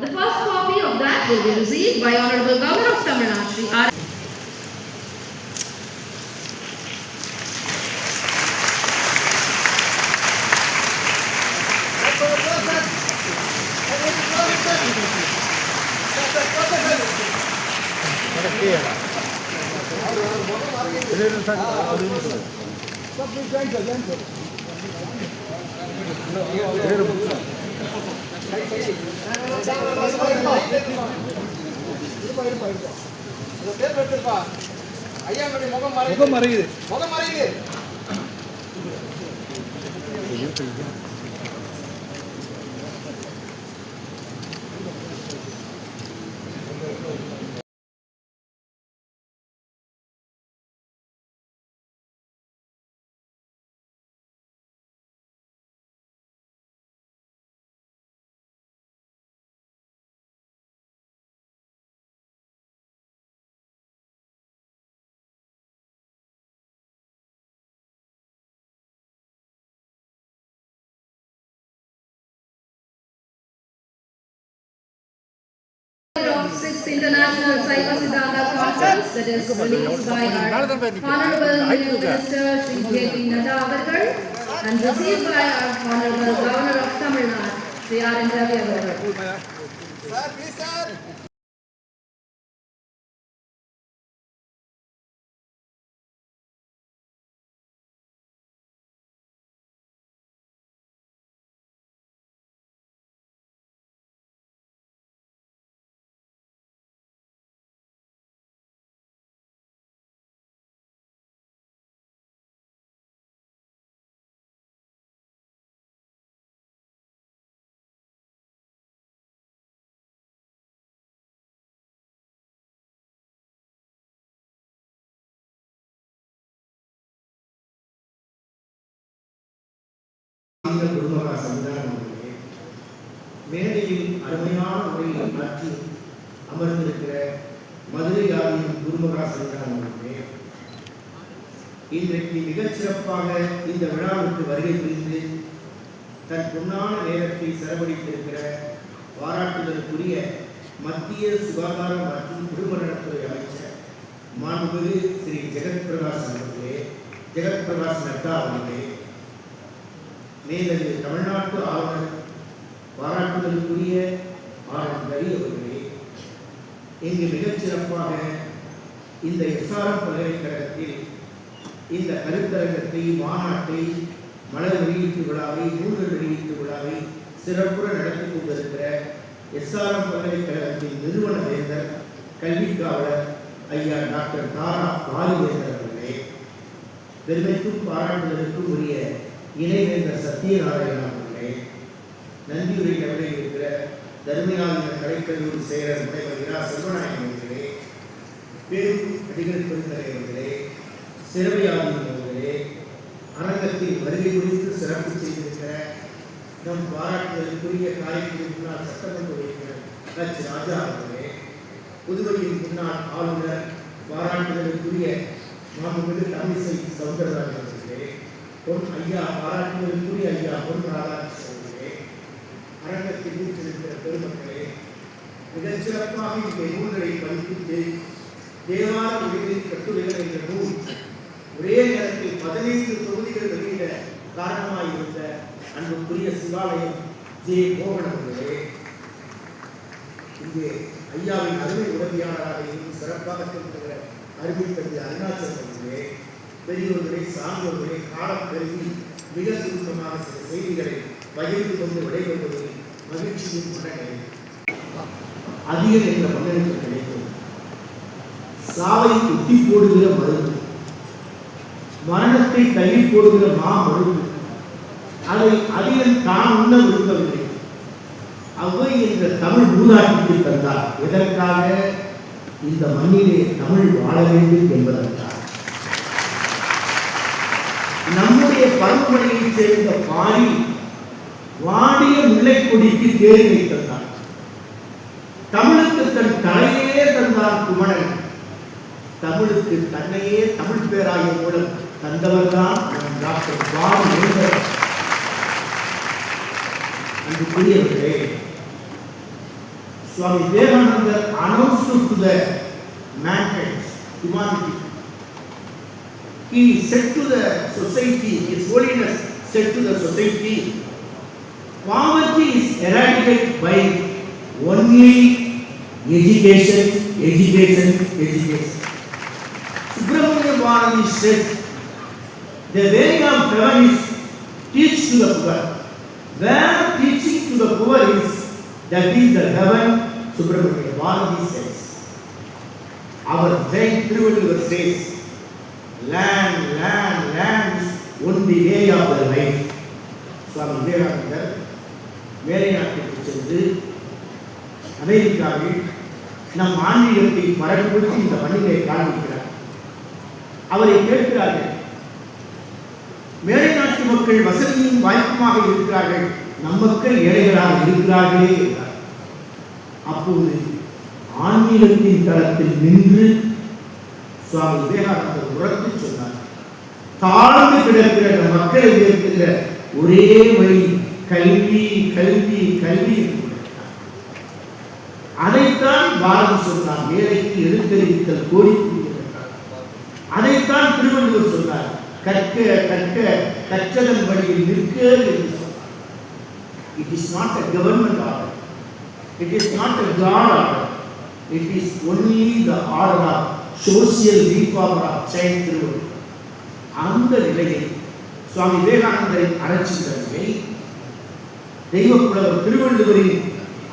The first copy of that will be received by Honorable Governor of Tamil Nadu, Sri R. முகம் மறையுது. முகம் மறையுது. itself that is released by our Honorable Minister Sri J.P. Nadda and received by our Honorable Governor of Tamil Nadu, Sri R. N. Ravi இந்த குருமகா சமுதாயம் அவர்களே, மேடையில் அருமையான முறையில் மாற்றி அமர்ந்திருக்கிற மதுரை ஆதியின் குருமகா சமுதாயம் இன்றைக்கு மிகச் சிறப்பாக இந்த விழாவுக்கு வருகை புரிந்து தன் பொன்னான நேரத்தை செலவழித்திருக்கிற பாராட்டுதலுக்குரிய மத்திய சுகாதாரம் மற்றும் குடும்ப நலத்துறை அமைச்சர் மாண்புமிகு ஸ்ரீ ஜெகத் பிரகாஷ் அவர்களே ஜெகத் பிரகாஷ் நட்டா அவர்களே மேலது தமிழ்நாட்டு ஆளுநர் பாராட்டுதலுக்குரிய ஆளுநர் ரவி அவர்களே இங்கு மிகச்சிறப்பாக இந்த எஸ்ஆர்எம் பல்கலைக்கழகத்தில் இந்த கருத்தரங்கத்தை மாநாட்டை மலர் வெளியீட்டு விழாவை நூல்கள் வெளியீட்டு விழாவை சிறப்புற நடத்தி கொண்டிருக்கிற எஸ்ஆர்எம் பல்கலைக்கழகத்தின் நிறுவன வேந்தர் கல்விக்காவலர் ஐயா டாக்டர் தாரா பாரிவேந்தர் அவர்களே பெருமைக்கும் பாராட்டுதலுக்கும் உரிய இணைவேந்தர் சத்யநாராயணன் அவர்களே நன்றியுரை நகரில் இருக்கிற தர்மயாவின கலைக்கல்லூரி செயலர் முனைவர் இரா செல்வநாயகம் அவர்களே பேரும் அதிகர் பெருந்தலைவர்களே சிறவையாவின் அவர்களே அரங்கத்தில் வருகை குறித்து சிறப்பு செய்திருக்கிற நம் பாராட்டுதலுக்குரிய காரைக்குடி முன்னாள் சட்டமன்ற உறுப்பினர் ஹச் ராஜா அவர்களே புதுவையின் முன்னாள் ஆளுநர் பாராட்டுதலுக்குரிய மாண்புமிகு தமிழிசை சௌந்தரராஜன் அவர்களே பொன் ஐயா பாராட்டுவதற்குரிய ஐயா பொன் ராதாகிருஷ்ணன் அவர்களே அரங்கத்தில் வீற்றிருக்கிற பெருமக்களே மிகச்சிறப்பாக இந்த நூல்களை பதிப்பித்து தேவார மொழிகளின் கட்டுரைகள் என்ற நூல் ஒரே நேரத்தில் பதினைந்து தொகுதிகள் வெளியிட காரணமாயிருந்த அன்புக்குரிய சிவாலயம் ஜே. மோகன் அவர்களே இங்கே ஐயாவின் அருமை உதவியாளராக இருந்து சிறப்பாக திருத்துகிற அருமை தந்தை அருணாச்சல் அவர்களே பெரியவர்களை சான்றோர்களே காலம் பெருகி மிக சுருக்கமாக சில செய்திகளை பகிர்ந்து கொண்டு விடைபெறுவதில் மகிழ்ச்சியும் மனநிலை அதிக என்ற பங்களிப்பு கிடைக்கும். சாவை குத்தி போடுகிற மருந்து. மரணத்தை தள்ளி போடுகிற மா மருந்து. அதை அதிகம் தான் உண்ண விரும்பவில்லை. அவை என்ற தமிழ் மூதாட்டிக்கு தந்தார். எதற்காக? இந்த மண்ணிலே தமிழ் வாழ வேண்டும் என்பதற்கு. நம்முடைய சேர்ந்த பாரி வாடிய முல்லை கொடிக்கு தேர்வை தந்தார் தமிழுக்கு தன் தலையே தந்தார் குமணன். தமிழுக்கு தன்னையே தமிழ் பேராய மூலம் தந்தவர் தான் டாக்டர் பால் என்று கூறியவர்களே Swami Vivekanandar announce to the mankind, humanity. He said to the society, His Holiness said to the society, poverty is eradicated by only education, education, education. Subramania Bharati said, the way of heaven is teach to the poor. Where teaching to the poor is, that is the heaven, Subramania Bharati says. Our great Thiruvalluvar says, land, land, land is only way of the life. Swami Vivekanandar மேலை நாட்டுக்கு சென்று அமெரிக்காவில் நம் ஆன்மீகத்தை பரப்புவதற்கு இந்த பண்டிகையை காண்பிக்கிறார் அவரை கேட்கிறார்கள் மேலை நாட்டு மக்கள் வசதியும் வாய்ப்புமாக இருக்கிறார்கள் நம் மக்கள் ஏழைகளாக இருக்கிறார்களே என்றார் அப்போது ஆன்மீகத்தின் தளத்தில் நின்று சுவாமி விவேகானந்தர் உரத்து தாழ்ந்து கிடக்கிற மக்களை உயர்த்துகிற ஒரே வழி கல்வி கல்வி கல்வி அதைத்தான் பாரதி சொன்னார். வேலைக்கு எழுத்தறிவித்தல் கோரிக்கை அதைத்தான் திருவள்ளுவர் சொன்னார். கற்க கற்க கற்றதன் வழியில் நிற்க என்று சொன்னார். It is not a government order it is not a God order it is only the order of social reformer of child Thiruvalluvar அந்த நிலையை சுவாமி விவேகானந்தரின் அறச்சிந்தனையை தெய்வப்புலவர் திருவள்ளுவரின்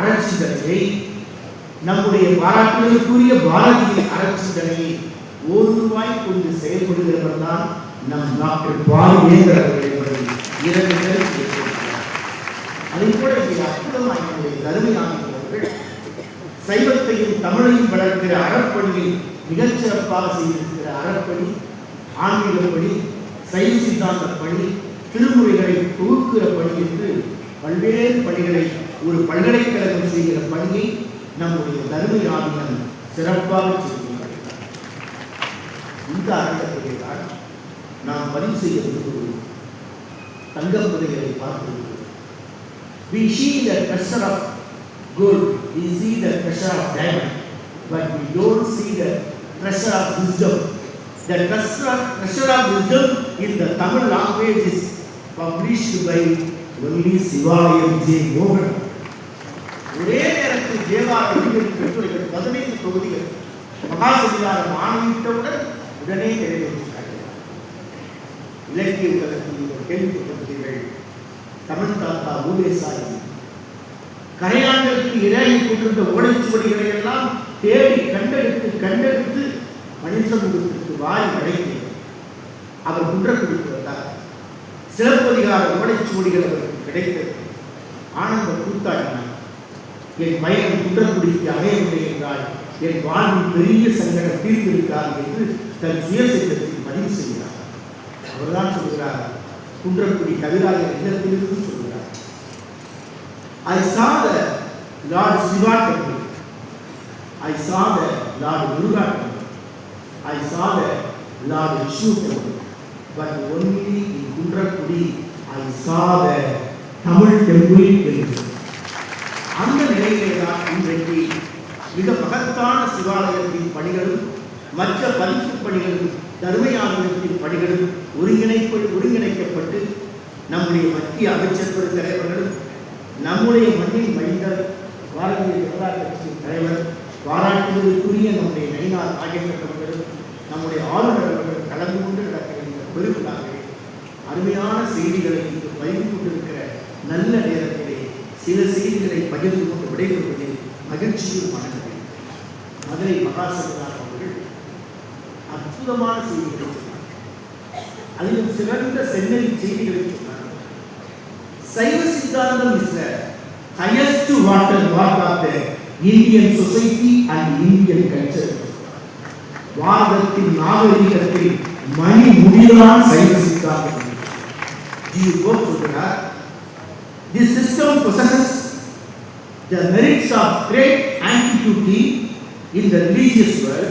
அறச்சிந்தனையை நம்முடைய பாராட்டுதலுக்குரிய பாரதியின் அறச்சிந்தனையை ஒருவாய் கொண்டு செயல்படுகிறவர் தான் நம் டாக்டர் பாலுவேந்தர் அவர்கள் என்பதை இரண்டு பேர் அதே போல இங்கே அற்புதமாக நம்முடைய கருமையானவர்கள் சைவத்தையும் தமிழையும் வளர்க்கிற அறப்பணியை மிகச்சிறப்பாக செய்திருக்கிற அறப்பணி ஆன்மீகப்பணி சைவ சித்தாந்த பணி திருமுறைகளை தொகுக்கிற பணி என்று பல்வேறு பணிகளை ஒரு பல்கலைக்கழகம் செய்கிற பணியை நம்முடைய தருமை ஆவியன் சிறப்பாக செய்திருக்கிறார் இந்த அரங்கத்திலே தான் நாம் பதிவு செய்ய விரும்புகிறோம். தங்கம் புதைகளை பார்த்திருக்கிறோம். We see the pressure of gold, we see the pressure of diamond, but we don't see the pressure of wisdom. The treasure, treasure of wisdom in the Tamil language is published by only Sivalayam J. Mohan. ஒரே நேரத்தில் தேவா விதிகளின் பெற்றோர்கள் பதினைந்து தொகுதிகள் மகாசதிகாரம் ஆணையிட்டவுடன் உடனே நிறைவேற்றினார்கள் இலக்கிய உலகத்தில் நீங்கள் கேள்விப்பட்டிருக்கிறீர்கள் தமிழ் தாத்தா ஊவேசாயி கரையான்களுக்கு இரையாகி கொண்டிருந்த ஓடைச்சுவடிகளை எல்லாம் தேடி கண்டெடுத்து கண்டெடுத்து மனித சமூகத்திற்கு வாரி வழங்கியது அவர் குன்றக்குடிக்கு வந்தார். சிலப்பதிகார ஓலைச்சுவடிகள் அவருக்கு கிடைத்தது. ஆனந்த கூத்தாடினார் என் மயன் குன்றக்குடிக்கு அமையவில்லை என்றால் என் வாழ்வில் பெரிய சங்கடம் தீர்த்திருக்கார் என்று தன் சுயசித்தத்தில் பதிவு செய்கிறார். அவர்தான் சொல்கிறார் குன்றக்குடி கவிராஜர் இல்லத்திலிருந்து சொல்கிறார். ஐ saw the Siva Shiva I I saw the Lord I saw the Lord Vishnu. But only in Kundrakudi I saw the Tamil temple என்று அந்த நிலையிலே தான் இன்றைக்கு மிக மகத்தான சிவாலயத்தின் பணிகளும் மற்ற பதிப்பு பணிகளும் தர்மயானத்தின் பணிகளும் ஒருங்கிணைப்பு ஒருங்கிணைக்கப்பட்டு நம்முடைய மத்திய அமைச்சர்கள் தலைவர்களும் நம்முடைய மண்ணின் மைந்தர் பாரதிய ஜனதா கட்சியின் தலைவர் பாராட்டுவதற்குரிய நம்முடைய நயினார் ஆகியவர்கள் நம்முடைய ஆளுநர்கள் கலந்து கொண்டு நடக்கிற இந்த பெருவிழாவில் அருமையான செய்திகளை இங்கு பகிர்ந்து கொண்டிருக்கிற நல்ல நேரத்திலே சில செய்திகளை பகிர்ந்து கொண்டு விடைபெறுவதில் மகிழ்ச்சியும் மனதில் மதுரை மகாசங்கரார் அவர்கள் அற்புதமான செய்திகளை சொன்னார் அதிலும் சிறந்த சென்னை செய்திகளை சொன்னார் Saiva Siddhanta is highest water what of the Indian society and Indian culture பாரதத்தின் நாகரிகத்தில் மணி முடிதான் சைவ சித்தாந்தம் ஜி கோப் சொல்கிறார் This system possesses the merits of great antiquity in the religious world.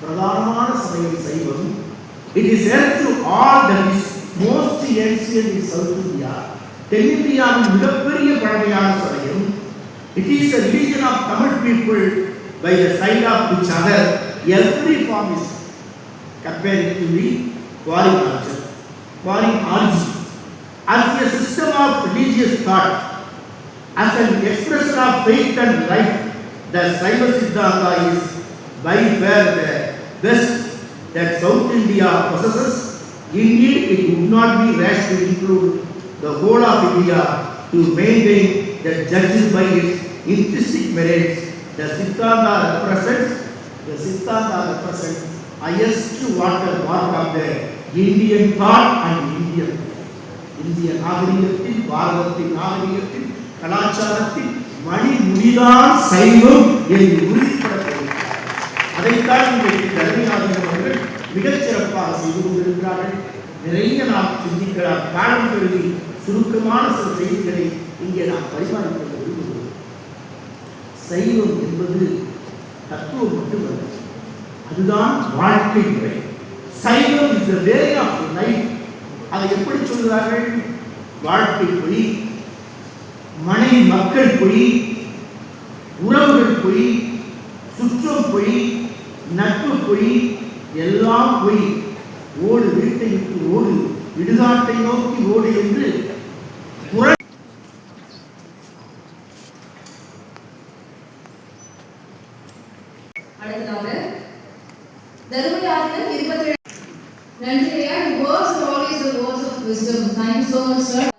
பிரதானமான சமயம் சைவம் It is held to all that is most ancient in South India. தென்னிந்தியாவின் மிகப்பெரிய பழமையான சமயம் It is a religion of Tamil people by the side of which other every form is compared to the foreign culture, foreign origin. As a system of religious thought, as an expression of faith and life, the Saiva Siddhanta is by far the best that South India possesses. Indeed, it would not be rash to include the whole of India to maintain that judged by its intrinsic merits, the Siddhanta represents, the Siddhanta represents highest water mark of the Indian thought and Indian இந்திய நாகரிகத்தில் பாரதத்தின் நாகரிகத்தில் கலாச்சாரத்தில் மணி முடிதான் சைவம் என்று உறுதிப்படுத்தியிருக்கிறார் அதைத்தான் இன்றைக்கு தர்மநாதன் அவர்கள் மிகச்சிறப்பாக செய்து கொண்டிருக்கிறார்கள். நிறைய நாம் சிந்திக்கலாம் காலம் கருதி சுருக்கமான சில செய்திகளை இங்கே நாம் பரிமாறிக்கொள்ள விரும்புகிறோம். சைவம் என்பது தத்துவம் மட்டுமல்ல அதுதான் வாழ்க்கை முறை. Saivam is the way of life அதை எப்படி சொல்கிறார்கள்? வாழ்க்கை பொய் மனை மக்கள் பொய் உறவுகள் பொய் சுற்றம் பொய் நட்பு பொய் எல்லாம் பொய் ஓடு வீட்டை விட்டு ஓடு இடுகாட்டை நோக்கி ஓடு என்று குரல் அடுத்ததாக தர்மயாத்திரம் இருபத்தி நன்றி ஐயா words are always the words of wisdom thank you so much sir